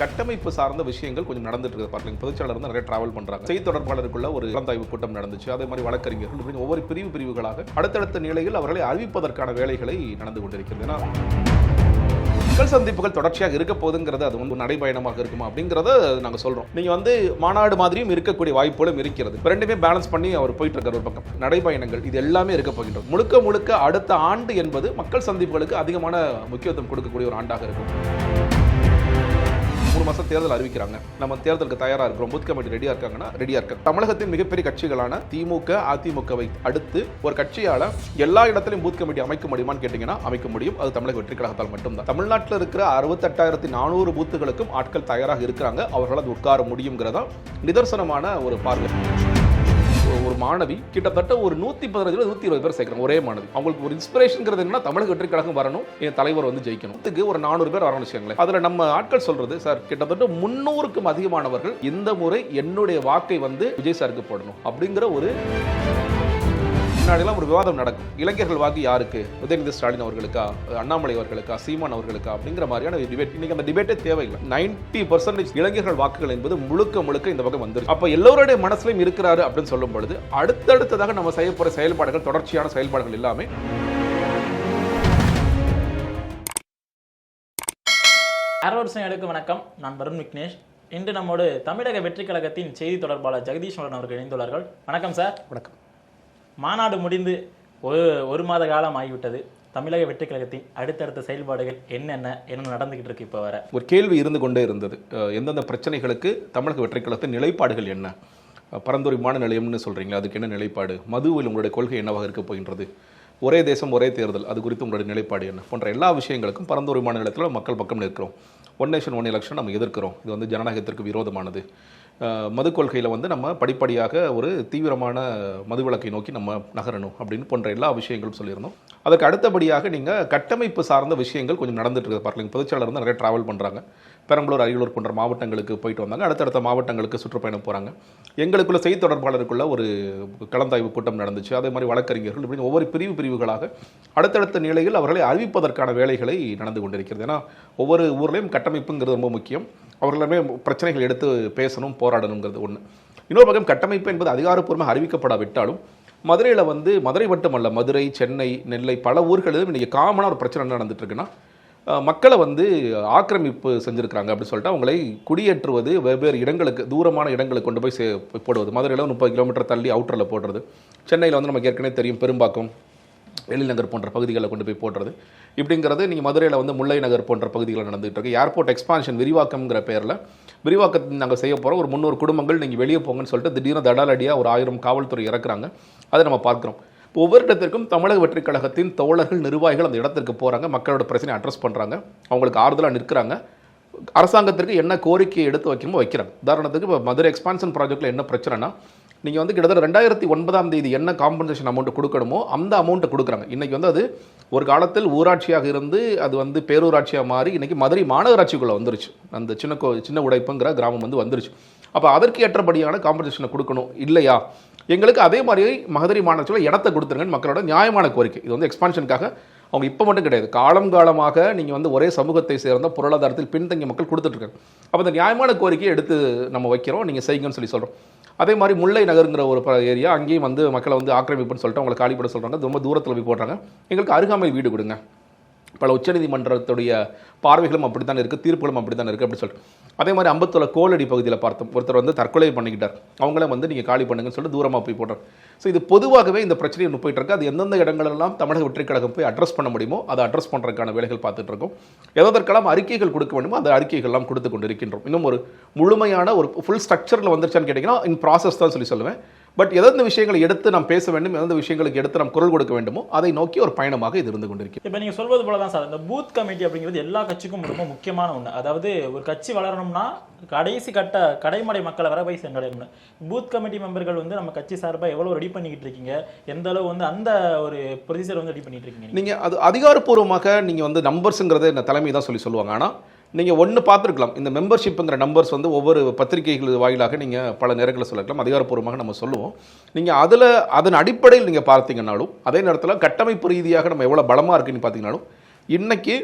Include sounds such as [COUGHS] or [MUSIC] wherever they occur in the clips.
கட்டமைப்பு சார்ந்த விஷயங்கள் கொஞ்சம் நடந்துட்டு இருக்குது. பாருங்க பொதுச்சாளர் வந்து நிறைய டிராவல் பண்றாங்க. செய்தி தொடர்பாளருக்குள்ள ஒரு கலந்தாய்வு கூட்டம் நடந்துச்சு. அதே மாதிரி வழக்கறிஞர்கள் ஒவ்வொரு பிரிவு பிரிவுகளாக அடுத்தடுத்த நிலையில் அவர்களை அறிவிப்பதற்கான வேலைகளை நடந்து கொண்டிருக்கிறது. ஏன்னா மக்கள் சந்திப்புகள் தொடர்ச்சியாக இருக்க போதுங்கிறது அது வந்து நடைபயணமாக இருக்குமா அப்படிங்கிறத நாங்கள் சொல்கிறோம் நீங்கள் வந்து மாநாடு மாதிரியும் இருக்கக்கூடிய வாய்ப்புகளும் இருக்கிறது. ரெண்டுமே பேலன்ஸ் பண்ணி அவர் போயிட்டு இருக்கிற ஒரு பக்கம். நடைபயணங்கள் இது எல்லாமே இருக்க போகின்றது. முழுக்க முழுக்க அடுத்த ஆண்டு என்பது மக்கள் சந்திப்புகளுக்கு அதிகமான முக்கியத்துவம் கொடுக்கக்கூடிய ஒரு ஆண்டாக இருக்கும். மூணு மாசம் தேர்தல் அறிவிக்கிறாங்க. நம்ம தேர்தலுக்கு தயாரா இருக்கிறோம். பூத் கமிட்டி ரெடியா இருக்காங்கன்னா ரெடியா இருக்காங்க தமிழகத்தின் மிகப்பெரிய கட்சிகளான திமுக அதிமுகவை அடுத்து ஒரு கட்சியால எல்லா இடத்திலும் பூத் கமிட்டி அமைக்க முடியுமான்னு கேட்டீங்கன்னா அமைக்க முடியும். அது தமிழக வெற்றி கழகத்தால் மட்டும்தான். தமிழ்நாட்டில் இருக்கிற அறுபத்தெட்டாயிரத்தி நானூறு பூத்துகளுக்கும் ஆட்கள் தயாராக இருக்கிறாங்க. அவர்களால் அது உட்கார முடியுங்கிறதா நிதர்சனமான ஒரு பார்வை. ஒரு மாணவி கிட்டத்தட்ட ஒரு நூத்தி பதினஞ்சுல நூத்தி இருபது பேர் சேர்க்குறாங்க ஒரே மாணவி. அவங்களுக்கு ஒரு இன்ஸ்பிரேஷன்ங்கிறது என்னன்னா தமிழக வெற்றி கழகம் வரணும் என் தலைவர் வந்து ஜெயிக்கணும். இதுக்கு ஒரு நானூறு பேர் வரணும் வச்சுக்கோங்களேன். அதுல நம்ம ஆட்கள் சொல்றது சார் கிட்டத்தட்ட முன்னூறுக்கும் அதிகமானவர்கள் இந்த முறை என்னுடைய வாக்கை வந்து விஜய் சாருக்கு போடணும். அப்படிங்கிற ஒரு முன்னாடிலாம் ஒரு விவாதம் நடக்கும். இளைஞர்கள் வாக்கு யாருக்கு? உதயநிதி ஸ்டாலின் அவர்களுக்கா? அண்ணாமலை அவர்களுக்கா? சீமான் அவர்களுக்கா? அப்படிங்கிற மாதிரியான டிபேட் இன்னைக்கு அந்த டிபேட்டே தேவையில்லை. நைன்டி பர்சன்டேஜ் இளைஞர்கள் வாக்குகள் என்பது முழுக்க முழுக்க இந்த பக்கம் வந்துருச்சு. அப்ப எல்லோருடைய மனசுலையும் இருக்கிறாரு அப்படின்னு சொல்லும் பொழுது அடுத்தடுத்ததாக நம்ம செய்ய போற செயல்பாடுகள் தொடர்ச்சியான செயல்பாடுகள் எல்லாமே ஆரோட்ஸன் எடுக்க வணக்கம். நான் வருண் விக்னேஷ். இன்று நம்மோடு தமிழக வெற்றி கழகத்தின் செய்தி தொடர்பாளர் ஜெகதீஸ்வரன் அவர்கள் இணைந்துள்ளார்கள். வணக்கம் சார். வணக்கம். மாநாடு முடிந்து ஒரு ஒரு மாத காலம் ஆகிவிட்டது. தமிழக வெற்றி கழகத்தின் அடுத்தடுத்த செயல்பாடுகள் என்னென்ன என்ன நடந்துகிட்டு இருக்கு இப்போ வர? ஒரு கேள்வி இருந்து கொண்டே இருந்தது. எந்தெந்த பிரச்சனைகளுக்கு தமிழக வெற்றி கழகத்தின் நிலைப்பாடுகள் என்ன? அஹ் பரந்துரை விமான நிலையம்னு சொல்கிறீங்களா அதுக்கு என்ன நிலைப்பாடு? மதுவில் உங்களுடைய கொள்கை என்னவாக இருக்க போகின்றது? ஒரே தேசம் ஒரே தேர்தல் அது குறித்து உங்களுடைய நிலைப்பாடு என்ன? போன்ற எல்லா விஷயங்களுக்கும் பரந்துரை விமான நிலையத்தில் மக்கள் பக்கம் நிற்கிறோம். ஒன் நேஷன் ஒன் எலெக்ஷன் நம்ம எதிர்க்கிறோம். இது வந்து ஜனநாயகத்திற்கு விரோதமானது. மது கொள்கையில் வந்து நம்ம படிப்படியாக ஒரு தீவிரமான மதுவிலக்கை நோக்கி நம்ம நகரணும் அப்படின்னு போன்ற எல்லா விஷயங்களும் சொல்லியிருந்தோம். அதுக்கு அடுத்தபடியாக நீங்கள் கட்டமைப்பு சார்ந்த விஷயங்கள் கொஞ்சம் நடந்துட்டு இருக்குது. பாருங்க பொதுச்செயலாளர் வந்து நிறைய ட்ராவல் பண்ணுறாங்க பெரம்பலூர் அரியலூர் போன்ற மாவட்டங்களுக்கு போயிட்டு வந்தாங்க. அடுத்தடுத்த மாவட்டங்களுக்கு சுற்றுப்பயணம் போகிறாங்க எங்களுக்குள்ள செய்தி தொடர்பாளருக்குள்ள ஒரு கலந்தாய்வு கூட்டம் நடந்துச்சு. அதே மாதிரி வழக்கறிஞர்கள் இப்படி ஒவ்வொரு பிரிவு பிரிவுகளாக அடுத்தடுத்த நிலையில் அவர்களை அறிவிப்பதற்கான வேலைகளை நடந்து கொண்டிருக்கிறது. ஏன்னா ஒவ்வொரு ஊர்லேயும் கட்டமைப்புங்கிறது ரொம்ப முக்கியம். அவர்களுமே பிரச்சனைகள் எடுத்து பேசணும் போராடணுங்கிறது ஒன்று இன்னொரு பக்கம் கட்டமைப்பு என்பது அதிகாரப்பூர்வமாக அறிவிக்கப்படாவிட்டாலும் மதுரையில் வந்து மதுரை மட்டுமல்ல மதுரை சென்னை நெல்லை பல ஊர்களிலும் இன்றைக்கி காமனாக ஒரு பிரச்சனை என்ன நடந்துட்டு இருக்குன்னா மக்களை வந்து ஆக்கிரமிப்பு செஞ்சுருக்கிறாங்க அப்படின்னு சொல்லிட்டு அவங்களை குடியேற்றுவது வெவ்வேறு இடங்களுக்கு தூரமான இடங்களுக்கு கொண்டு போய் சே போடுவது. மதுரையில் முப்பது கிலோமீட்டர் தள்ளி அவுட்டரில் போடுறது. சென்னையில் வந்து நமக்கு ஏற்கனவே தெரியும் பெரும்பாக்கம். எழில்நகர் போன்ற பகுதிகளில் கொண்டு போய் போடுறது. இப்படிங்கிறது நீங்கள் மதுரையில் வந்து முல்லை நகர் போன்ற பகுதிகளில் நடந்துகிட்டு இருக்கு. ஏர்போர்ட் எக்ஸ்பான்ஷன் விரிவாக்கம்ங்கிற பேரில் விரிவாக்கத்தை நாங்கள் செய்ய போகிறோம் ஒரு முந்நூறு குடும்பங்கள் நீங்கள் வெளியே போங்கன்னு சொல்லிட்டு திடீர்னு தடாலடியாக ஒரு ஆயிரம் காவல்துறை இறக்குறாங்க. அதை நம்ம பார்க்குறோம். இப்போ ஒவ்வொரு இடத்திற்கும் தமிழக வெற்றிக் கழகத்தின் தோழர்கள் நிர்வாகிகள் அந்த இடத்திற்கு போகிறாங்க மக்களோட பிரச்சனை அட்ரஸ் பண்ணுறாங்க அவங்களுக்கு ஆறுதலாக நிற்கிறாங்க. அரசாங்கத்திற்கு என்ன கோரிக்கையை எடுத்து வைக்கணுமோ வைக்கிறாங்க. உதாரணத்துக்கு இப்போ மதுரை எக்ஸ்பான்ஷன் ப்ராஜெக்ட்டில் என்ன பிரச்சனைனா நீங்கள் வந்து கிட்டத்தட்ட ரெண்டாயிரத்தி ஒன்பதாம் தேதி என்ன காம்பன்சேஷன் அமௌண்ட் கொடுக்கணுமோ அந்த அமௌண்ட்டை கொடுக்குறாங்க. இன்றைக்கி வந்து அது ஒரு காலத்தில் ஊராட்சியாக இருந்து அது வந்து பேரூராட்சியாக மாறி இன்றைக்கி மதுரை மாநகராட்சிக்குள்ளே வந்துருச்சு. அந்த சின்ன கோ சின்ன உடைப்புங்கிற கிராமம் வந்து வந்துருச்சு. அப்போ அதற்கு ஏற்றபடியான காம்பன்சேஷனை கொடுக்கணும் இல்லையா? எங்களுக்கு அதே மாதிரி மதுரை மாநகராட்சியில் இடத்த கொடுத்துருங்கன்னு மக்களோட நியாயமான கோரிக்கை. இது வந்து எக்ஸ்பான்ஷனுக்காக அவங்க இப்போ மட்டும் கிடையாது. காலம் காலமாக நீங்கள் வந்து ஒரே சமூகத்தை சேர்ந்த பொருளாதாரத்தில் பின்தங்கிய மக்கள் கொடுத்துட்ருக்காங்க அப்போ அந்த நியாயமான கோரிக்கையை எடுத்து நம்ம வைக்கிறோம். நீங்கள் செய்யுங்கன்னு சொல்லி சொல்கிறோம் அதே மாதிரி முல்லை நகருங்கிற ஒரு ஏரியா அங்கேயும் வந்து மக்களை வந்து ஆக்கிரமிப்புன்னு சொல்லிட்டு அவங்களை காலி சொல்கிறாங்க ரொம்ப தூரத்தில் போய் போடுறாங்க. எங்களுக்கு அருகாமை வீடு கொடுங்க. பல உச்சநீதிமன்றத்துடைய பார்வைகளும் அப்படித்தான் இருக்குது தீர்ப்புகளும் அப்படித்தான் இருக்குது அப்படின்னு சொல்லிட்டு. அதே மாதிரி அம்பத்தூர்ல கோலடி பகுதியில் பார்த்தோம். ஒருத்தர் வந்து தற்கொலை பண்ணிக்கிட்டார். அவங்கள வந்து நீங்கள் காலி பண்ணுங்கன்னு சொல்லிட்டு தூரமாக போய் போடுறார். ஸோ இது பொதுவாகவே இந்த பிரச்சனை ஒன்று போயிட்டு இருக்கு. அது எந்தெந்த இடங்களெல்லாம் தமிழக வெற்றிக் கழகம் போய் அட்ரஸ் பண்ண முடியுமோ அதை அட்ரஸ் பண்ணுறதுக்கான வேலைகள் பார்த்துட்டு இருக்கோம். எதற்கெல்லாம் அறிக்கைகள் கொடுக்க வேண்டுமோ அந்த அறிக்கைகள்லாம் கொடுத்து கொண்டு இருக்கின்றோம் இன்னும் ஒரு முழுமையான ஒரு ஃபுல் ஸ்ட்ரக்சரில் வந்துருச்சான்னு கேட்டிங்கன்னா இன் ப்ராசஸ் தான் சொல்லி சொல்லுவேன். பட் எந்தெந்த விஷயங்களை எடுத்து நாம் பேச வேண்டும் எந்தெந்த விஷயங்களுக்கு எடுத்து நாம் குரல் கொடுக்க வேண்டுமோ அதை நோக்கி ஒரு பயணமாக இது இருந்து கொண்டிருக்கிறது. இப்போ நீங்க சொல்வது போல தான் சார் இந்த பூத் கமிட்டி அப்படிங்கிறது எல்லா கட்சிக்கும் ரொம்ப முக்கியமான ஒண்ணு. அதாவது ஒரு கட்சி வளரணும்னா கடைசி கட்ட கடைமடை மக்களை வர போய் சென்றடையணும். பூத் கமிட்டி மெம்பர்கள் வந்து நம்ம கட்சி சார்பா எவ்வளவு ரெடி பண்ணிக்கிட்டு இருக்கீங்க? எந்த அளவு வந்து அந்த ஒரு ப்ரொசீஜர் வந்து ரெடி பண்ணிட்டு இருக்கீங்க நீங்கள் அது அதிகாரப்பூர்வமாக நீங்கள் வந்து நம்பர்ஸுங்கிறத இந்த தலைமை தான் சொல்லி சொல்லுவாங்க. ஆனால் நீங்கள் ஒன்று பார்த்துருக்கலாம். இந்த மெம்பர்ஷிப்புங்கிற நம்பர்ஸ் வந்து ஒவ்வொரு பத்திரிகைகள் வாயிலாக நீங்கள் பல நேரங்களில் சொல்லலாம். அதிகாரப்பூர்வமாக நம்ம சொல்லுவோம். நீங்கள் அதில் அதன் அடிப்படையில் நீங்கள் பார்த்தீங்கன்னாலும் அதே நேரத்தில் கட்டமைப்பு ரீதியாக நம்ம எவ்வளோ பலமாக இருக்குன்னு பார்த்தீங்கன்னாலும் இன்றைக்கி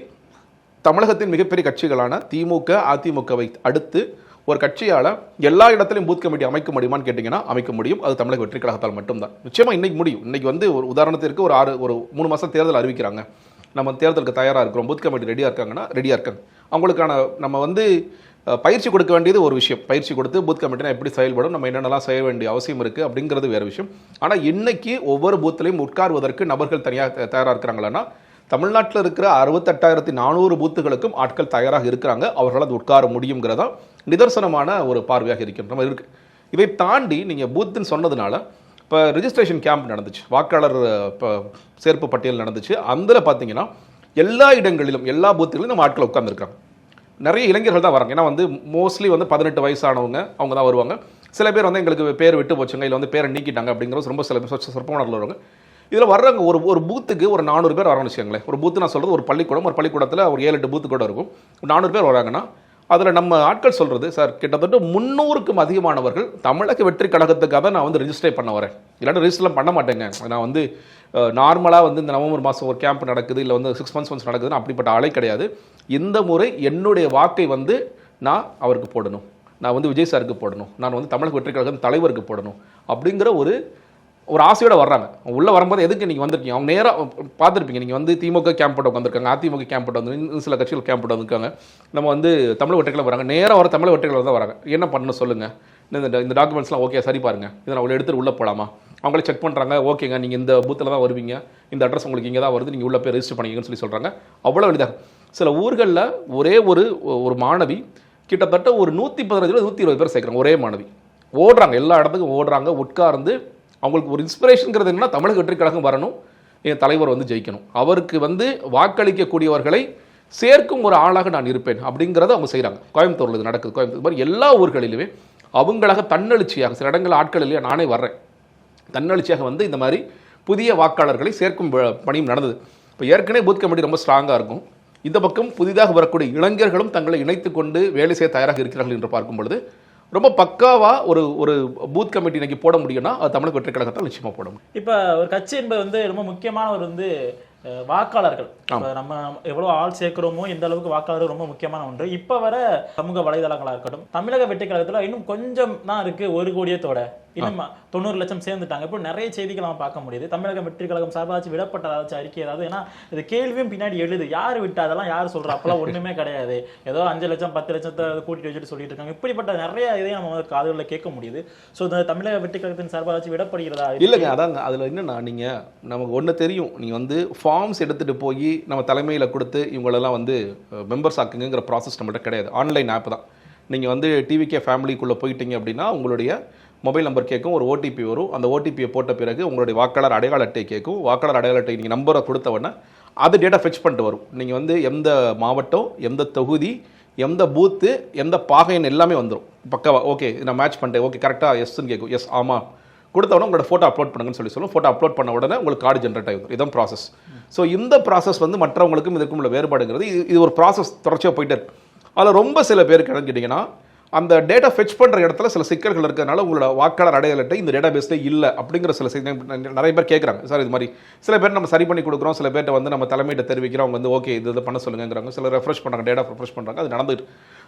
தமிழகத்தின் மிகப்பெரிய கட்சிகளான திமுக அதிமுகவை அடுத்து ஒரு கட்சியால் எல்லா இடத்துலையும் பூத் கமிட்டி அமைக்க முடியுமான்னு கேட்டிங்கன்னா அமைக்க முடியும். அது தமிழக வெற்றி கழகத்தால் மட்டும்தான். நிச்சயமாக இன்னைக்கு முடியும். இன்றைக்கி வந்து ஒரு உதாரணத்திற்கு ஒரு ஆறு ஒரு மூணு மாதம் தேர்தல் அறிவிக்கிறாங்க. நம்ம தேர்தலுக்கு தயாராக இருக்கிறோம். பூத் கமிட்டி ரெடியாக இருக்காங்கன்னா ரெடியாக இருக்காங்க. அவங்களுக்கான நம்ம வந்து பயிற்சி கொடுக்க வேண்டியது ஒரு விஷயம். பயிற்சி கொடுத்து பூத் கமிட்டினா எப்படி செயல்படும் நம்ம என்னென்னலாம் செய்ய வேண்டிய அவசியம் இருக்குது அப்படிங்கிறது வேறு விஷயம். ஆனால் இன்றைக்கி ஒவ்வொரு பூத்திலையும் உட்கார்வதற்கு நபர்கள் தனியாக தயாராக இருக்கிறாங்களான்னா தமிழ்நாட்டில் இருக்கிற அறுபத்தெட்டாயிரத்தி நானூறு பூத்துகளுக்கும் ஆட்கள் தயாராக இருக்கிறாங்க. அவர்களால் அது உட்கார முடியுங்கிறதா நிதர்சனமான ஒரு பார்வையாக இருக்கின்ற மாதிரி இருக்குது இதை தாண்டி நீங்கள் பூத்துன்னு சொன்னதுனால இப்போ ரிஜிஸ்ட்ரேஷன் கேம்ப் நடந்துச்சு. வாக்காளர் இப்போ சேர்ப்பு பட்டியல் நடந்துச்சு. அதில் பார்த்தீங்கன்னா எல்லா இடங்களிலும் எல்லா பூத்துகளிலும் நம்ம ஆட்கள் உட்காந்துருக்காங்க நிறைய இளைஞர்கள் தான் வராங்க. ஏன்னா வந்து மோஸ்ட்லி வந்து பதினெட்டு வயசானவங்க அவங்க தான் வருவாங்க. சில பேர் வந்து எங்களுக்கு பேர் விட்டு போச்சுங்க இல்லை வந்து பேரை நீக்கிட்டாங்க அப்படிங்கிறது ரொம்ப சில பேர் சொற்பமானர்கள் வருவாங்க. இதில் வர்றவங்க ஒரு ஒரு பூத்துக்கு ஒரு நானூறு பேர் வராங்கன்னு வச்சுக்கோங்களேன். ஒரு பூத்து நான் சொல்கிறது ஒரு பள்ளிக்கூடம் ஒரு பள்ளிக்கூடத்தில் ஒரு ஏழு எட்டு பூத்து கூட இருக்கும். நானூறு பேர் வராங்கன்னா அதில் நம்ம ஆட்கள் சொல்கிறது சார் கிட்டத்தட்ட முந்நூறுக்கும் அதிகமானவர்கள் தமிழக வெற்றி கழகத்துக்காக தான் நான் வந்து ரிஜிஸ்டர் பண்ண வரேன். இல்லாட்டி ரிஜிஸ்டர்லாம் பண்ண மாட்டேங்க. நான் வந்து நார்மலாக வந்து இந்த நவம்பர் மாதம் ஒரு கேம்ப் நடக்குது இல்லை வந்து சிக்ஸ் மந்த்ஸ் ஒன்ஸ் நடக்குதுன்னு அப்படிப்பட்ட ஆளே கிடையாது. இந்த முறை என்னுடைய வாக்கை வந்து நான் அவருக்கு போடணும். நான் வந்து விஜய் சாருக்கு போடணும். நான் வந்து தமிழக வெற்றி கழகம் தலைவருக்கு போடணும். அப்படிங்கிற ஒரு ஒரு ஆசையோடு வர்றாங்க. உள்ளே வரும்போது எதுக்கு நீங்கள் வந்திருக்கீங்க? அவங்க நேராக பார்த்துருப்பீங்க. நீங்கள் வந்து திமுக கேம்ப் போட்டு வந்திருக்காங்க அதிமுக கேம்ப் போட்டு வந்து இன்னும் சில கட்சிகள் கேம்ப் போட்டு வந்திருக்காங்க. நம்ம வந்து தமிழ் ஒற்றைகளை வராங்க. நேராக வர தமிழ் ஒற்றைகளை தான் வராங்க. என்ன பண்ணணும் சொல்லுங்கள் இந்த இந்த டாக்குமெண்ட்ஸ்லாம் ஓகே சரி பாருங்க. இதை நான் உள்ள எடுத்துட்டு உள்ளே போகலாமா அவங்களே செக் பண்ணுறாங்க ஓகேங்க நீங்கள் இந்த பூத்தில் தான் வருவீங்க. இந்த அட்ரஸ் உங்களுக்கு இங்கே தான் வருது நீங்கள் உள்ளே போய் ரெஜிஸ்டர் பண்ணிக்கங்கன்னு சொல்லி சொல்கிறாங்க அவ்வளோ எளிதாக சில ஊர்களில் ஒரே ஒரு ஒரு மாணவி கிட்டத்தட்ட ஒரு நூற்றி பதினஞ்சு நூற்றி இருபது பேர் சேர்க்குறாங்க ஒரே மாணவி. ஓடுறாங்க எல்லா இடத்துக்கும் ஓடுறாங்க உட்கார்ந்து அவங்களுக்கு ஒரு இன்ஸ்பிரேஷனுங்கிறது என்னன்னா தமிழக வெற்றி கழகம் வரணும். என் தலைவர் வந்து ஜெயிக்கணும். அவருக்கு வந்து வாக்களிக்கக்கூடியவர்களை சேர்க்கும் ஒரு ஆளாக நான் இருப்பேன் அப்படிங்கிறத அவங்க செய்கிறாங்க கோயம்புத்தூரில் இது நடக்குது. கோயம்புத்தூர் மாதிரி எல்லா ஊர்களிலுமே அவங்களாக தன்னெழுச்சியாக சில இடங்கள் ஆட்கள் இல்லையா நானே வர்றேன். தன்னெழுச்சியாக வந்து இந்த மாதிரி புதிய வாக்காளர்களை சேர்க்கும் பணியும் நடந்தது. இப்போ ஏற்கனவே பூத் கமிட்டி ரொம்ப ஸ்ட்ராங்காக இருக்கும். இந்த பக்கம் புதிதாக வரக்கூடிய இளைஞர்களும் தங்களை இணைத்து கொண்டு வேலை செய்ய தயாராக இருக்கிறார்கள் என்று பார்க்கும் பொழுது ரொம்ப பக்காவாக ஒரு ஒரு பூத் கமிட்டி இன்னைக்கு போட முடியும்னா அது தமிழக வெற்றி கழகத்தால் நிச்சயமாக போட முடியும். இப்போ ஒரு கட்சி என்பது வந்து ரொம்ப முக்கியமான ஒரு வந்து வாக்காளர்கள். நம்ம எவ்வளவு ஆள் சேர்க்கிறோமோ இந்த அளவுக்கு வாக்காளர்கள் ரொம்ப முக்கியமான ஒன்று. இப்ப வர சமூக வலைதளங்களா இருக்கட்டும் தமிழக வெற்றி கழகத்துல இன்னும் கொஞ்சம் தான் இருக்கு ஒரு கோடியத்தோட இன்னும் தொண்ணூறு லட்சம் சேர்ந்துட்டாங்க. இப்போ நிறைய செய்திகள் நம்ம பார்க்க முடியுது. தமிழக வெற்றி கழகம் சார்பாச்சும் விடப்பட்ட ஏதாச்சும் அறிக்கை ஏதாவது ஏன்னா இது கேள்வியும் பின்னாடி எழுது. யார் விட்டா அதெல்லாம் யார் சொல்றா? அப்பெல்லாம் ஒண்ணுமே கிடையாது. ஏதோ அஞ்சு லட்சம் பத்து லட்சத்தை கூட்டிட்டு வச்சுட்டு சொல்லிட்டு இருக்காங்க. இப்படிப்பட்ட நிறைய இதையும் நம்ம காதுகளில் கேட்க முடியுது. ஸோ இந்த தமிழக வெற்றி கழகத்தின் சார்பாச்சும் விடப்படுகிறதா இல்லைங்க அதாங்க. அதில் என்னன்னா நீங்கள் நமக்கு ஒன்று தெரியும். நீங்கள் வந்து ஃபார்ம்ஸ் எடுத்துகிட்டு போய் நம்ம தலைமையில் கொடுத்து இவங்களெல்லாம் வந்து மெம்பர்ஸ் ஆக்குங்கிற ப்ராசஸ் நம்மள்ட்ட கிடையாது. ஆன்லைன் ஆப் தான். நீங்கள் வந்து டிவிகே ஃபேமிலிக்குள்ளே போயிட்டீங்க அப்படின்னா உங்களுடைய மொபைல் நம்பர் கேட்கும் ஒரு ஓடிபி வரும். அந்த ஓடிபியை போட்ட பிறகு உங்களுடைய வாக்காளர் அடையாள அட்டை கேட்கும். வாக்காளர் அடையாள அட்டை நீங்கள் நம்பரை கொடுத்தவொடனே அது டேட்டா ஃபெச் பண்ணிட்டு வரும். நீங்கள் வந்து எந்த மாவட்டம் எந்த தொகுதி எந்த பூத்து எந்த பாகைன்னு எல்லாமே வந்துடும் பக்கவா ஓகே நான் மேட்ச் பண்ணிட்டேன். ஓகே கரெக்டாக எஸ்ன்னு கேட்கும். எஸ் ஆமாம் கொடுத்தவொடனே உங்களோட ஃபோட்டோ அப்லோட் பண்ணுங்கன்னு சொல்லி சொல்லுவோம் ஃபோட்டோ அப்லோட் பண்ண உடனே உங்களுக்கு கார்டு ஜென்ரேட் ஆகிடும் இதான் ப்ராசஸ் ஸோ இந்த ப்ராசஸ் வந்து மற்றவங்களுக்கும் இதற்கும் உள்ள வேறுபாடுங்கிறது. இது இது ஒரு ப்ராசஸ் தொடர்ச்சியாக போயிட்டு இருக்கு. அதில் ரொம்ப சில பேருக்கு என்னன்னு கேட்டிங்கன்னா அந்த டேட்டா ஃபெச் பண்ணுற இடத்துல சில சிக்கல்கள் இருக்கிறதுனால உங்களோட வாக்காளர் அடையாள அட்டை இந்த டேட்டா பேஸில் இல்லை அப்படிங்கிற சில நிறைய பேர் கேட்குறாங்க சார் இது மாதிரி சில பேர் நம்ம சரி பண்ணி கொடுக்குறோம். சில பேர்கிட்ட வந்து நம்ம தலைமையிட்ட தெரிவிக்கிறோம். அவங்க வந்து ஓகே இது இது பண்ண சொல்லுங்கிறாங்க சில ரெஃப்ரெஷ் பண்ணுறாங்க டேட்டா ரெஃப்ரெஷ் பண்ணுறாங்க அது நடந்துட்டு.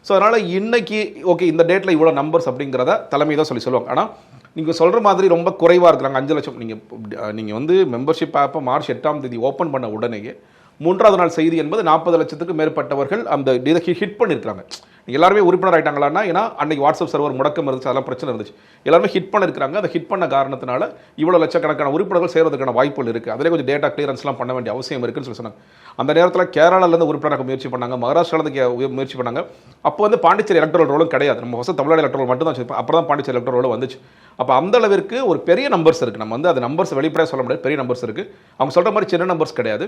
ஸோ அதனால் இன்னைக்கு ஓகே இந்த டேட்டில் இவ்வளோ நம்பர்ஸ் அப்படிங்கிறத தலைமை தான் சொல்லி சொல்லுவாங்க. ஆனால் நீங்கள் சொல்கிற மாதிரி ரொம்ப குறைவாக இருக்கிறாங்க. அஞ்சு லட்சம். நீங்கள் நீங்கள் வந்து மெம்பர்ஷிப் ஆப்பை மார்ச் எட்டாம் தேதி ஓப்பன் பண்ண உடனேயே மூன்றாவது நாள் செய்தி என்பது நாற்பது லட்சத்துக்கு மேற்பட்டவர்கள் அந்த இதை ஹிட் பண்ணியிருக்கிறாங்க எல்லாருமே உறுப்பினர் ஆகிட்டாங்களான்னா ஏன்னா அன்னைக்கு வாட்ஸ்அப் சர்வர் முடக்கம் இருந்துச்சு அதெல்லாம் பிரச்சனை இருந்துச்சு. எல்லாருமே ஹிட் பண்ணிருக்காங்க அதை ஹிட் பண்ண காரணத்தினால இவ்வளோ லட்சக்கணக்கான உறுப்பினர்கள் சேர்வதற்கான வாய்ப்புகள் இருக்குது அதிலே கொஞ்சம் டேட்டா கிளியரன்ஸ்லாம் பண்ண வேண்டிய அவசியம் இருக்குன்னு சொல்லி சொன்னாங்க. அந்த நேரத்தில் கேரளாலேருந்து உறுப்பினராக முயற்சி பண்ணாங்க. மகாராஷ்டிராலேருந்து முயற்சி பண்ணாங்க. அப்போ வந்து பாண்டிச்சேரி எலக்ட்ரல் ரோலும் கிடையாது. நம்ம ஃபஸ்ட் தமிழ்நாடு எலக்ட்ரல் மட்டும் தான் அப்புறம் தான் பாண்டிச்சேரி எலக்ட்ரல் ரோலும் வந்துச்சு. அப்போ அந்த அளவிற்கு ஒரு பெரிய நம்பர்ஸ் இருக்குது நம்ம வந்து அது நம்பர்ஸ் வெளிப்படையாக சொல்ல முடியாது. பெரிய நம்பர்ஸ் இருக்குது அவங்க சொல்கிற மாதிரி சின்ன நம்பர்ஸ் கிடையாது.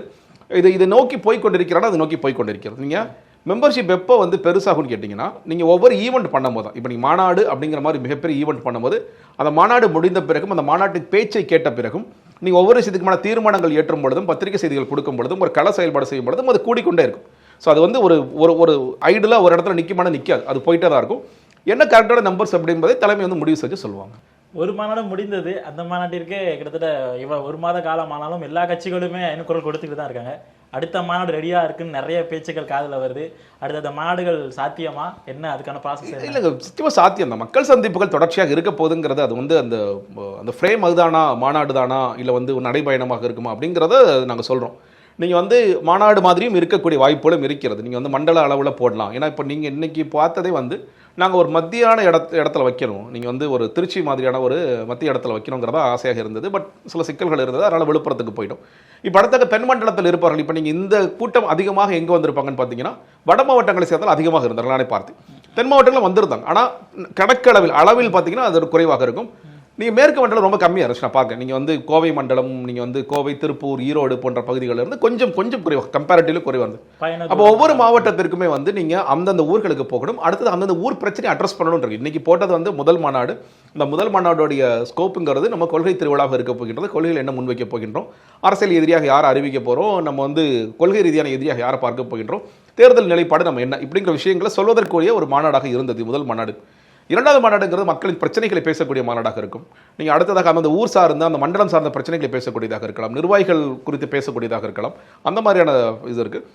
இது இதை நோக்கி போய் கொண்டிருக்கிறானா அதை நோக்கி போய் கொண்டிருக்கிறது நீங்கள் மெம்பர்ஷிப் எப்போ வந்து பெருசாகும்னு கேட்டிங்கன்னா நீங்கள் ஒவ்வொரு ஈவெண்ட் பண்ணும்போது தான். இப்போ நீங்கள் மாநாடு அப்படிங்கிற மாதிரி மிகப்பெரிய ஈவெண்ட் பண்ணும்போது அந்த மாநாடு முடிந்த பிறகும் அந்த மாநாட்டின் பேச்சை கேட்ட பிறகும் நீங்கள் ஒவ்வொரு விஷயத்துக்குமான தீர்மானங்கள் ஏற்றும் பொழுதும் பத்திரிகை செய்திகள் கொடுக்கும் பொழுதும் ஒரு கள செயல்பாடு செய்யும் பொழுதும் அது கூடிக்கொண்டே இருக்கும். ஸோ அது வந்து ஒரு ஒரு ஒரு ஐடியலாக ஒரு இடத்துல நிற்குமான நிற்காது அது போயிட்டே தான் இருக்கும். என்ன கரெக்டான நம்பர்ஸ் அப்படின்றதை தலைமை வந்து முடிவு செஞ்சு சொல்லுவாங்க. ஒரு மாநாடு முடிந்தது. அந்த மாநாட்டிற்கே கிட்டத்தட்ட இவ்வளவு ஒரு மாத காலம் ஆனாலும் எல்லா கட்சிகளுமே இன்னும் குரல் கொடுத்துட்டு தான் இருக்காங்க. அடுத்த மாநாடு ரெடியா இருக்குன்னு நிறைய பேச்சுக்கள் காதில் வருது. அடுத்த மாநாடுகள் சாத்தியமா? என்ன அதுக்கான ப்ராசஸ் இல்லைங்க நிச்சயமாக சாத்தியம் தான். மக்கள் சந்திப்புகள் தொடர்ச்சியாக இருக்க போதுங்கிறது அது வந்து அந்த அந்த ஃப்ரேம் அதுதானா மாநாடு தானா இல்லை வந்து ஒரு நடைபயணமாக இருக்குமா அப்படிங்கிறத நாங்கள் சொல்கிறோம் நீங்கள் வந்து மாநாடு மாதிரியும் இருக்கக்கூடிய வாய்ப்புகளும் இருக்கிறது. நீங்கள் வந்து மண்டல அளவில் போடலாம். ஏன்னா இப்போ நீங்கள் இன்னைக்கு பார்த்ததே வந்து நாங்கள் ஒரு மத்தியான இடத்து இடத்துல வைக்கணும். நீங்கள் வந்து ஒரு திருச்சி மாதிரியான ஒரு மத்திய இடத்துல வைக்கணுங்கிறதா ஆசையாக இருந்தது. பட் சில சிக்கல்கள் இருந்தது. அதனால் விழுப்புரத்துக்கு போயிட்டோம். இப்போ அடுத்த தென் மண்டலத்தில் இருப்பார்கள். இப்போ நீங்கள் இந்த கூட்டம் அதிகமாக எங்கே வந்திருப்பாங்கன்னு பார்த்தீங்கன்னா வட மாவட்டங்களை சேர்த்தால் அதிகமாக இருந்தார்கள் நானே பார்த்து. தென் மாவட்டங்களில் வந்திருந்தாங்க. ஆனால் கணக்களவில் அளவில் பார்த்தீங்கன்னா அது ஒரு குறைவாக இருக்கும். நீங்கள் மேற்கு மண்டலம் ரொம்ப கம்மியாக இருந்துச்சு. நான் பார்க்க நீங்கள் வந்து கோவை மண்டலம் நீங்கள் வந்து கோவை திருப்பூர் ஈரோடு போன்ற பகுதிகளில் இருந்து கொஞ்சம் கொஞ்சம் குறைவாக கம்பேரிட்டிவ்லி குறைவாக இருந்தது. அப்போ ஒவ்வொரு மாவட்டத்திற்குமே வந்து நீங்கள் அந்தந்த ஊர்களுக்கு போகணும். அடுத்தது அந்தந்த ஊர் பிரச்சனையை அட்ரஸ் பண்ணணும் இன்னைக்கு போட்டது வந்து முதல் மாநாடு. இந்த முதல் மாநாடுடைய ஸ்கோப்புங்கிறது நம்ம கொள்கை திருவிழாவாக இருக்க போகின்றது. கொள்கையில் என்ன முன்வைக்க போகின்றோம்? அரசியல் எதிரியாக யாரை அறிவிக்க போகிறோம் நம்ம வந்து கொள்கை ரீதியான எதிரியாக யாரை பார்க்க போகின்றோம்? தேர்தல் நிலைப்பாடு நம்ம என்ன? இப்படிங்கிற விஷயங்களை சொல்வதற்குரிய ஒரு மாநாடாக இருந்தது முதல் மாநாடு. இரண்டாவது மாநாடுங்கிறது மக்களின் பிரச்சனைகளை பேசக்கூடிய மாநாடாக இருக்கும். நீங்கள் அடுத்ததாக அந்த ஊர் சார்ந்த அந்த மண்டலம் சார்ந்த பிரச்சனைகளை பேசக்கூடியதாக இருக்கலாம். நிர்வாகிகள் குறித்து பேசக்கூடியதாக இருக்கலாம். அந்த மாதிரியான இது இருக்குது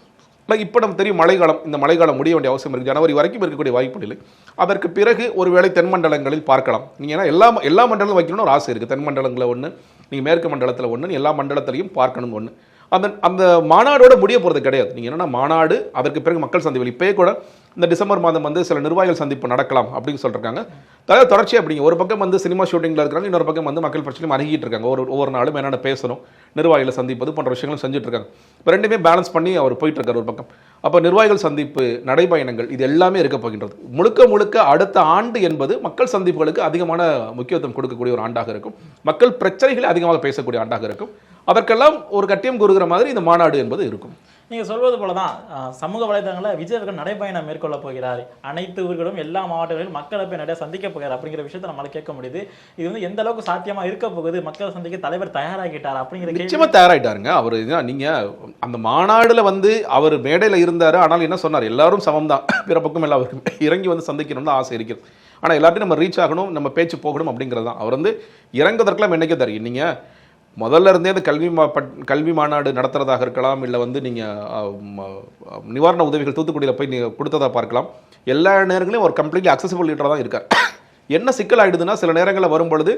இல்லை இப்போ நம்ம தெரியும் மழைக்காலம் இந்த மழைக்காலம் முடிய வேண்டிய அவசியம் இருக்குது ஜனவரி வரைக்கும் இருக்கக்கூடிய வாய்ப்பு இல்லை. அதற்கு பிறகு ஒருவேளை தென் மண்டலங்களில் பார்க்கலாம். நீங்கள் ஏன்னா எல்லா எல்லா மண்டலங்களும் வைக்கணும்னு ஒரு ஆசை இருக்குது தென் மண்டலங்களில் ஒன்று நீங்கள் மேற்கு மண்டலத்தில் ஒன்று எல்லா மண்டலத்திலையும் பார்க்கணும் ஒன்று அந்த அந்த மாநாடோட முடிய போகிறது கிடையாது. நீங்கள் என்னென்னா மாநாடு அதற்கு பிறகு மக்கள் சந்திப்பு இப்போயே கூட இந்த டிசம்பர் மாதம் வந்து சில நிர்வாகிகள் சந்திப்பு நடக்கலாம் அப்படின்னு சொல்லியிருக்காங்க அதாவது தொடர்ச்சி அப்படிங்க ஒரு பக்கம் வந்து சினிமா ஷூட்டிங்கில் இருக்கிறாங்க இன்னொரு பக்கம் வந்து மக்கள் பிரச்சனையும் அணுகிட்டு இருக்காங்க ஒரு ஒவ்வொரு நாளும் என்னென்ன பேசணும் நிர்வாகிகளை சந்திப்பது போன்ற விஷயங்களும் செஞ்சுட்டு இருக்காங்க இப்போ ரெண்டுமே பேலன்ஸ் பண்ணி அவர் போயிட்டு இருக்கார் ஒரு பக்கம். அப்போ நிர்வாகிகள் சந்திப்பு நடைபயணங்கள் இது எல்லாமே இருக்க போகின்றது. முழுக்க முழுக்க அடுத்த ஆண்டு என்பது மக்கள் சந்திப்புகளுக்கு அதிகமான முக்கியத்துவம் கொடுக்கக்கூடிய ஒரு ஆண்டாக இருக்கும். மக்கள் பிரச்சனைகளை அதிகமாக பேசக்கூடிய ஆண்டாக இருக்கும். அதற்கெல்லாம் ஒரு கட்டியம் கூறுகிற மாதிரி இந்த மாநாடு என்பது இருக்கும். நீங்கள் சொல்வது போல தான் சமூக வலைதளங்களில் விஜய் அவர்கள் நடைபயணம் மேற்கொள்ள போகிறார். அனைத்து ஊர்களும் எல்லா மாவட்டங்களிலும் மக்களை போய் நிறைய சந்திக்க போகிறார் அப்படிங்கிற விஷயத்தை நம்மளால் கேட்க முடியுது. இது வந்து எந்த அளவுக்கு சாத்தியமாக இருக்க போகுது? மக்களை சந்திக்க தலைவர் தயாராகிட்டார் அப்படிங்கிற நிச்சயமாக தயாராகிட்டாருங்க அவர் நீங்கள் அந்த மாநாடில் வந்து அவர் மேடையில் இருந்தார். ஆனால் என்ன சொன்னார்? எல்லாரும் சமம் தான் பிற பக்கம் எல்லாருக்கும். அவருக்கு இறங்கி வந்து சந்திக்கணும்னு ஆசை இருக்கிறது. ஆனால் எல்லாத்தையும் நம்ம ரீச் ஆகணும் நம்ம பேச்சு போகணும் அப்படிங்கிறது தான். அவர் வந்து இறங்குவதற்கெல்லாம் என்னைக்கே தெரியும். நீங்கள் முதல்ல இருந்தே அந்த கல்வி மா பட் கல்வி மாநாடு நடத்துறதாக இருக்கலாம் இல்லை வந்து நீங்கள் நிவாரண உதவிகள் தூத்துக்குடியில் போய் நீங்கள் கொடுத்ததாக பார்க்கலாம். எல்லா நேரங்களையும் ஒரு கம்ப்ளீட்லி அக்சசிபிள் லீடராக தான் இருக்கார். என்ன சிக்கல் ஆகிடுதுன்னா சில நேரங்களில் வரும்பொழுது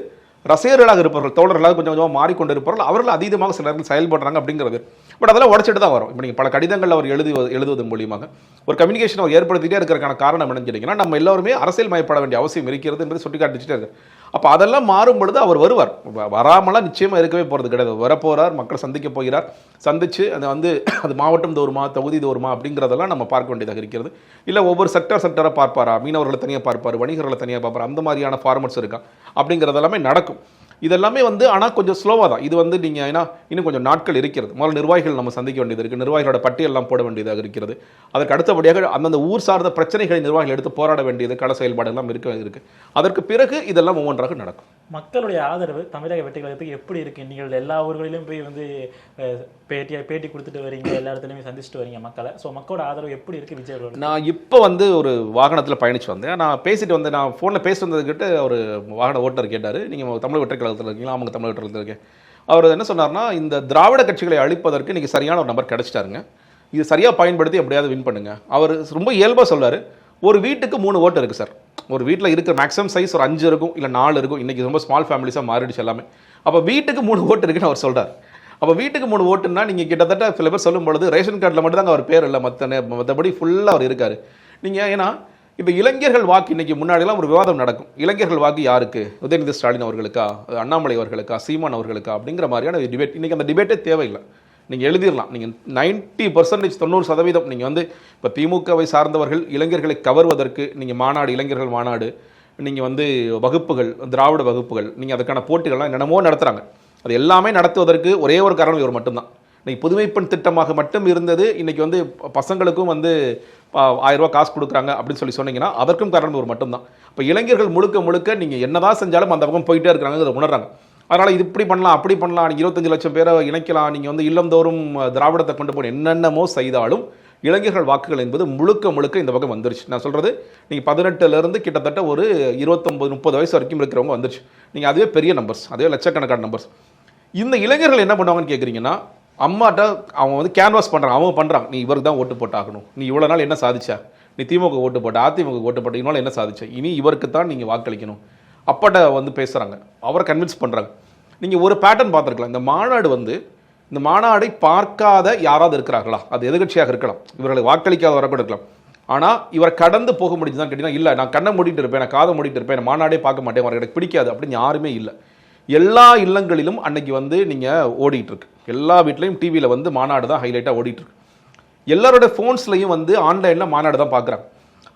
ரசிகர்களாக இருப்பவர்கள் தோழர்களாக கொஞ்சம் கொஞ்சமாக மாறிக்கொண்டு இருப்பார்கள் அவர்கள் அதீதமாக சில நேரங்கள் செயல்படுறாங்க அப்படிங்கிறது. பட் அதெல்லாம் உடச்சிட்டு தான் வரும். இப்போ நீங்கள் பல கடிதங்கள் அவர் எழுதி எழுதுவதன் மூலியமாக. ஒரு கம்யூனிகேஷன் அவர் ஏற்படுத்திட்டே இருக்கிறக்கான காரணம் என்னன்னு கேட்டிங்கன்னா நம்ம எல்லாருமே அரசியல் மயப்பட வேண்டிய அவசியம் இருக்கிறது என்பதை சுட்டி காட்டிச்சுட்டே இருக்கு அப்போ அதெல்லாம் மாறும் பொழுது அவர் வருவார். வராமலாம் நிச்சயமாக இருக்கவே போகிறது கிடையாது. வரப்போகிறார் மக்கள் சந்திக்க போகிறார். சந்திச்சு அது வந்து [COUGHS] அது மாவட்டம் தோறுமா தொகுதி தோறுமா அப்படிங்கிறதெல்லாம் நம்ம பார்க்க வேண்டியதாக இருக்கிறது. இல்லை ஒவ்வொரு செக்டர் செக்டராக பார்ப்பாரா? மீனவர்களை தனியாக பார்ப்பார் வணிகர்களை தனியாக பார்ப்பார்? அந்த மாதிரியான ஃபார்மட்ஸ் இருக்கா? அப்படிங்கிறதெல்லாமே நடக்கும். இதெல்லாமே வந்து ஆனால் கொஞ்சம் ஸ்லோவாக தான். இது வந்து நீங்கள் ஏன்னா இன்னும் கொஞ்சம் நாட்கள் இருக்கிறது. முதல்ல நிர்வாகிகள் நம்ம சந்திக்க வேண்டியது இருக்குது நிர்வாகிகளோட பட்டியெல்லாம் போட வேண்டியதாக இருக்கிறது. அதற்கு அடுத்தபடியாக அந்தந்த ஊர் சார்ந்த பிரச்சனைகளை நிர்வாகிகள் எடுத்து போராட வேண்டியது கள செயல்பாடுகள்லாம் இருக்க இருக்குது அதற்கு பிறகு இதெல்லாம் ஒவ்வொன்றாக நடக்கும். மக்களுடைய ஆதரவு தமிழக வெற்றி கழகத்துக்கு எப்படி இருக்கு? நீங்கள் எல்லா ஊர்களிலும் போய் வந்து அஹ், பேட்டியா பேட்டி கொடுத்துட்டு வரீங்க எல்லா இடத்துலையுமே சந்திச்சுட்டு வரீங்க மக்களை. ஸோ மக்களோட ஆதரவு எப்படி இருக்கு விஜய் நான் இப்போ வந்து ஒரு வாகனத்தில் பயணிச்சு வந்தேன். நான் பேசிட்டு வந்தேன். நான் ஃபோனில் பேசிட்டு வந்ததுக்கிட்ட ஒரு வாகன ஓட்டர் கேட்டார். நீங்கள் தமிழ் வெற்றி கழகத்தில் இருக்கீங்களா? அவங்க தமிழ் வெற்றி கழகத்தில் இருக்கேன் அவர் என்ன சொன்னார்னா இந்த திராவிட கட்சிகளை அழிப்பதற்கு நீங்கள் சரியான ஒரு நம்பர் கிடச்சிட்டாருங்க. இது சரியாக பயன்படுத்தி எப்படியாவது வின் பண்ணுங்க. அவர் ரொம்ப இயல்பாக சொல்வார் ஒரு வீட்டுக்கு மூணு ஓட்டு இருக்குது சார் ஒரு வீட்டில் இருக்கிற மேக்ஸிமம் சைஸ் ஒரு அஞ்சு இருக்கும் இல்லை நாலு இருக்கும். இன்றைக்கி ரொம்ப ஸ்மால் ஃபேமிலிஸாக மாறிடுச்சு எல்லாமே. அப்போ வீட்டுக்கு மூணு ஓட்டு இருக்குன்னு அவர் சொல்கிறார் அப்போ வீட்டுக்கு மூணு ஓட்டுன்னா நீங்கள் கிட்டத்தட்ட சில பேர் சொல்லும் பொழுது ரேஷன் கார்டில் மட்டும்தாங்க அவர் பேர் இல்லை மற்ற மற்றபடி ஃபுல்லாக அவர் இருக்கார். நீங்கள் ஏன்னா இப்போ இளைஞர்கள் வாக்கு இன்றைக்கி முன்னாடிலாம் ஒரு விவாதம் நடக்கும். இளைஞர்கள் வாக்கு யாருக்கு? உதயநிதி ஸ்டாலின் அவர்களுக்கா? அண்ணாமலை அவர்களுக்கா? சீமான் அவர்களுக்கா? அப்படிங்கிற மாதிரியான டிபேட் இன்றைக்கி அந்த டிபேட்டே தேவையில்லை. நீங்கள் எழுதிடலாம் நீங்கள் நைன்ட்டி பர்சன்டேஜ் தொண்ணூறு சதவீதம் நீங்கள் வந்து இப்போ திமுகவை சார்ந்தவர்கள் இளைஞர்களை கவர்வதற்கு நீங்கள் மாநாடு இளைஞர்கள் மாநாடு நீங்கள் வந்து வகுப்புகள் திராவிட வகுப்புகள் நீங்கள் அதுக்கான போட்டிகள்லாம் என்னென்னமோ நடத்துகிறாங்க அது எல்லாமே நடத்துவதற்கு ஒரே ஒரு காரணம் இவர் மட்டும்தான். இன்றைக்கி புதுமைப்பெண் திட்டமாக மட்டும் இருந்தது இன்றைக்கி வந்து பசங்களுக்கும் வந்து ப- காசு கொடுக்குறாங்க அப்படின்னு சொல்லி சொன்னீங்கன்னா அதற்கும் காரணம் இவர் மட்டும்தான். இப்போ இளைஞர்கள் முழுக்க முழுக்க நீங்கள் என்னதான் செஞ்சாலும் அந்த பக்கம் போயிட்டே இருக்கிறாங்க உணர்றாங்க. அதனால் இது இப்படி பண்ணலாம் அப்படி பண்ணலாம் நீங்கள் இருபத்தஞ்சு லட்சம் பேரை இணைக்கலாம் நீங்கள் வந்து இல்லந்தோறும் திராவிடத்தை கொண்டு போன என்னென்னமோ செய்தாலும் இளைஞர்கள் வாக்குகள் என்பது முழுக்க முழுக்க இந்த பக்கம் வந்துருச்சு. நான் சொல்கிறது நீங்கள் பதினெட்டுலேருந்து கிட்டத்தட்ட ஒரு இருபத்தொம்பது முப்பது வயசு வரைக்கும் இருக்கிறவங்க வந்துருச்சு. நீங்கள் அதுவே பெரிய நம்பர்ஸ் அதுவே லட்சக்கணக்கான நம்பர்ஸ் இந்த இளைஞர்கள் என்ன பண்ணுவாங்கன்னு கேட்குறீங்கன்னா அம்மாட்ட அவன் வந்து கேன்வாஸ் பண்ணுறான் அவன் பண்ணுறான் நீ இவருக்கு தான் ஓட்டு போட்டாகணும். நீ இவ்வளோ நாள் என்ன சாதிச்ச? நீ திமுக ஓட்டு போட்ட அதிமுக ஓட்டு போட்ட இவனால் என்ன சாதிச்சா? இனி இவருக்கு தான் நீங்கள் வாக்களிக்கணும். அப்பாட்ட வந்து பேசுகிறாங்க அவரை கன்வின்ஸ் பண்ணுறாங்க நீங்கள் ஒரு பேட்டர்ன் பார்த்துருக்கலாம். இந்த மாநாடு வந்து இந்த மாநாடை பார்க்காத யாராவது இருக்கிறார்களா? அது எதிர்கட்சியாக இருக்கலாம். இவர்களை வாக்களிக்காத வரக்கூட இருக்கலாம். ஆனால் இவரை கடந்து போக முடிஞ்சுதான் கேட்டீங்கன்னா இல்லை நான் கண்ணை மூடிட்டு இருப்பேன் நான் காதை மூடிட்டு இருப்பேன் நான் மாநாடே பார்க்க மாட்டேன் அவர் எனக்கு பிடிக்காது அப்படின்னு யாருமே இல்லை. எல்லா இல்லங்களிலும் அன்னைக்கு வந்து நீங்கள் ஓடிட்டுருக்கு எல்லா வீட்லேயும் டிவியில் வந்து மாநாடு தான் ஹைலைட்டாக ஓடிட்டுருக்கு எல்லாரோட ஃபோன்ஸ்லையும் வந்து ஆன்லைனில் மாநாடு தான் பார்க்குறாங்க.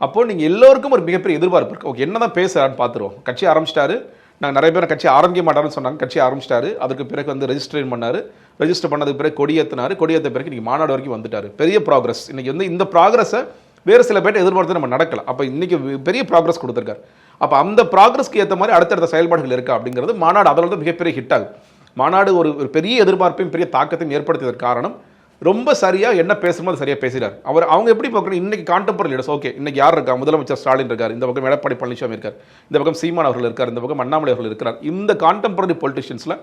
அப்போது நீங்கள் எல்லோருக்கும் ஒரு மிகப்பெரிய எதிர்பார்ப்பு இருக்குது ஓகே என்னதான் பேசுகிறான்னு பார்த்துருவோம் கட்சி ஆரம்பிச்சிட்டாரு. நாங்கள் நிறைய பேர் கட்சி ஆரம்பிக்க மாட்டாருன்னு சொன்னாங்க. கட்சி ஆரம்பிச்சிட்டாரு. அதுக்கு பிறகு வந்து ரெஜிஸ்டர் பண்ணார். ரெஜிஸ்டர் பண்ணதுக்கு பிறகு கொடியேற்றினார் கொடியேற்ற பிறகு இன்றைக்கி மாநாடு வரைக்கும் வந்துட்டார். பெரிய ப்ராக்ரஸ் இன்றைக்கி வந்து இந்த ப்ராக்ரஸை வேறு சில பேர்ட்ட எதிர்பார்த்து நம்ம நடக்கல அப்போ இன்றைக்கி பெரிய ப்ராக்ரஸ் கொடுத்துருக்காரு. அப்போ அந்த ப்ராக்ரஸ்க்கு ஏற்ற மாதிரி அடுத்தடுத்த செயல்பாடுகள் இருக்கா அப்படிங்கிறது மாநாடு அதில் தான் மிகப்பெரிய ஹிட் ஆகும் மாநாடு ஒரு ஒரு பெரிய எதிர்பார்ப்பையும் பெரிய தாக்கத்தையும் ஏற்படுத்தியதற்கு காரணம் ரொம்ப சரியாக என்ன பேசணுமோ அது சரியாக பேசுகிறார் அவர் அவங்க எப்படி பார்க்கணும்? இன்றைக்கி கான்டெம்பரரி லீடர்ஸ் ஓகே இன்றைக்கி யார் இருக்கா? முதலமைச்சர் ஸ்டாலின் இருக்கார் இந்த பக்கம் எடப்பாடி பழனிசாமி இருக்கார் இந்த பக்கம் சீமான் அவர்கள் இருக்கார் இந்த பக்கம் அண்ணாமலை அவர்கள் இருக்கிறார். இந்த காண்டம்பரரி பொலிட்டிஷியன்ஸில்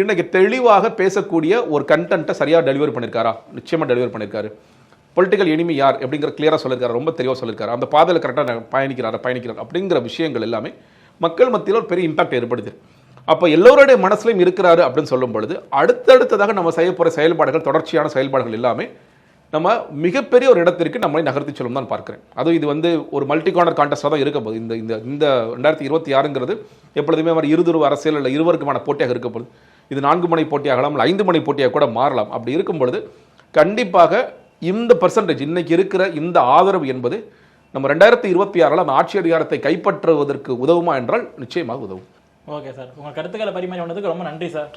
இன்றைக்கி தெளிவாக பேசக்கூடிய ஒரு கண்டென்ட்டை சரியாக டெலிவரி பண்ணியிருக்காரா நிச்சயமாக டெலிவரி பண்ணியிருக்காரு பொலிட்டிக்கல் எனிமி யார் அப்படிங்கிற கிளியராக சொல்லியிருக்காரு ரொம்ப தெளிவாக சொல்லியிருக்காரு அந்த பாதையில் கரெக்டாக பயணிக்கிறார் பயணிக்கிறார் அப்படிங்கிற விஷயங்கள் எல்லாமே மக்கள் மத்தியில் ஒரு பெரிய இம்பாக்ட் ஏற்படுது. அப்போ எல்லோருடைய மனசுலையும் இருக்கிறாரு அப்படின்னு சொல்லும் பொழுது அடுத்தடுத்ததாக நம்ம செய்ய போகிற செயல்பாடுகள் தொடர்ச்சியான செயல்பாடுகள் எல்லாமே நம்ம மிகப்பெரிய ஒரு இடத்திற்கு நம்மளை நகர்த்தி செல்லும் தான் பார்க்குறேன். அதுவும் இது வந்து ஒரு மல்டி கார்னர் கான்டெஸ்டாக தான் இருக்க போகுது. இந்த இந்த இந்த ரெண்டாயிரத்தி இருபத்தி ஆறுங்கிறது எப்பொழுதுமே அவர் இருதுருவ அரசியல் இல்லை இருவருக்குமான போட்டியாக இருக்க போகுது. இது நான்கு மணி போட்டியாகலாம் இல்லை ஐந்து மணி போட்டியாக கூட மாறலாம். அப்படி இருக்கும் பொழுது கண்டிப்பாக இந்த பர்சன்டேஜ் இன்றைக்கி இருக்கிற இந்த ஆதரவு என்பது நம்ம ரெண்டாயிரத்தி இருபத்தி ஆறில் நம்ம ஆட்சி அதிகாரத்தை கைப்பற்றுவதற்கு உதவுமா என்றால் நிச்சயமாக உதவும். Okay sir. உங்கள் கருத்துக்களை பரிமாறி வந்ததுக்கு ரொம்ப நன்றி சார்.